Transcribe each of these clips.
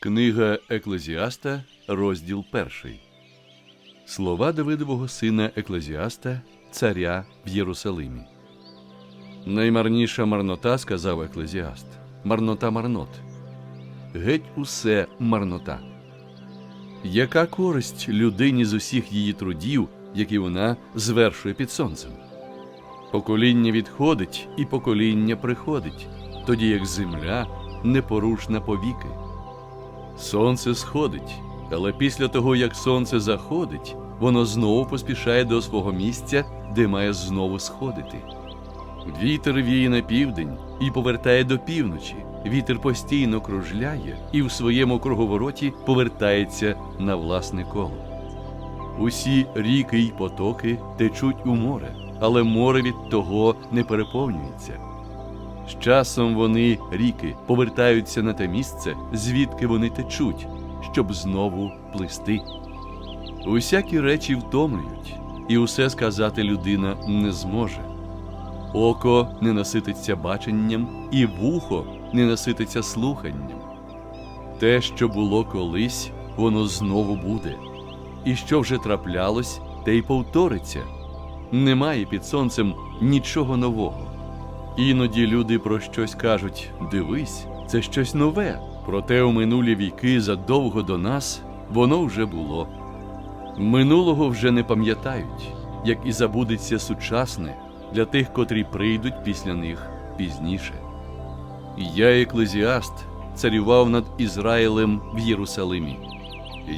Книга Еклезіаста, розділ перший. Слова Давидового сина Еклезіаста, царя в Єрусалимі. Наймарніша марнота, сказав Еклезіаст. Марнота марнот. Геть усе марнота. Яка користь людині з усіх її трудів, які вона звершує під сонцем? Покоління відходить і покоління приходить, тоді як земля непорушна повіки. Сонце сходить, але після того, як сонце заходить, воно знову поспішає до свого місця, де має знову сходити. Вітер віє на південь і повертає до півночі. Вітер постійно кружляє і в своєму круговороті повертається на власне коло. Усі ріки й потоки течуть у море, але море від того не переповнюється. З часом вони, ріки, повертаються на те місце, звідки вони течуть, щоб знову плисти. Усякі речі втомлюють, і усе сказати людина не зможе. Око не насититься баченням, і вухо не насититься слуханням. Те, що було колись, воно знову буде, і що вже траплялось, те й повториться. Немає під сонцем нічого нового. Іноді люди про щось кажуть дивись, це щось нове. Проте у минулі віки задовго до нас воно вже було. Минулого вже не пам'ятають, як і забудеться сучасне для тих, котрі прийдуть після них пізніше. Я, еклезіаст, царював над Ізраїлем в Єрусалимі.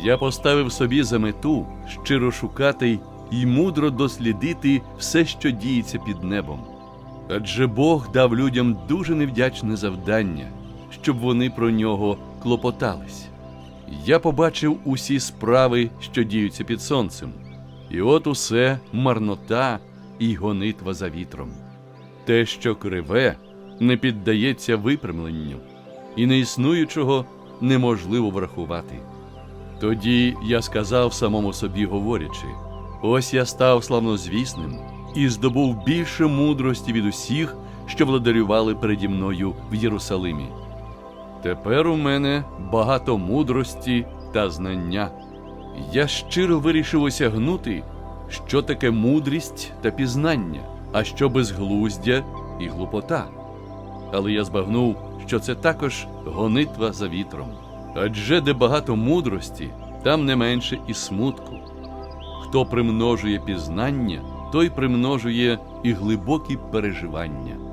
Я поставив собі за мету щиро шукати і мудро дослідити все, що діється під небом. Адже Бог дав людям дуже невдячне завдання, щоб вони про нього клопотались. Я побачив усі справи, що діються під сонцем, і от усе марнота і гонитва за вітром. Те, що криве, не піддається випрямленню, і неіснуючого неможливо врахувати. Тоді я сказав самому собі, говорячи: ось я став славнозвісним і здобув більше мудрості від усіх, що владарювали переді мною в Єрусалимі. Тепер у мене багато мудрості та знання. Я щиро вирішив осягнути, що таке мудрість та пізнання, а що безглуздя і глупота. Але я збагнув, що це також гонитва за вітром. Адже де багато мудрості, там не менше і смутку. Хто примножує пізнання, той примножує і глибокі переживання.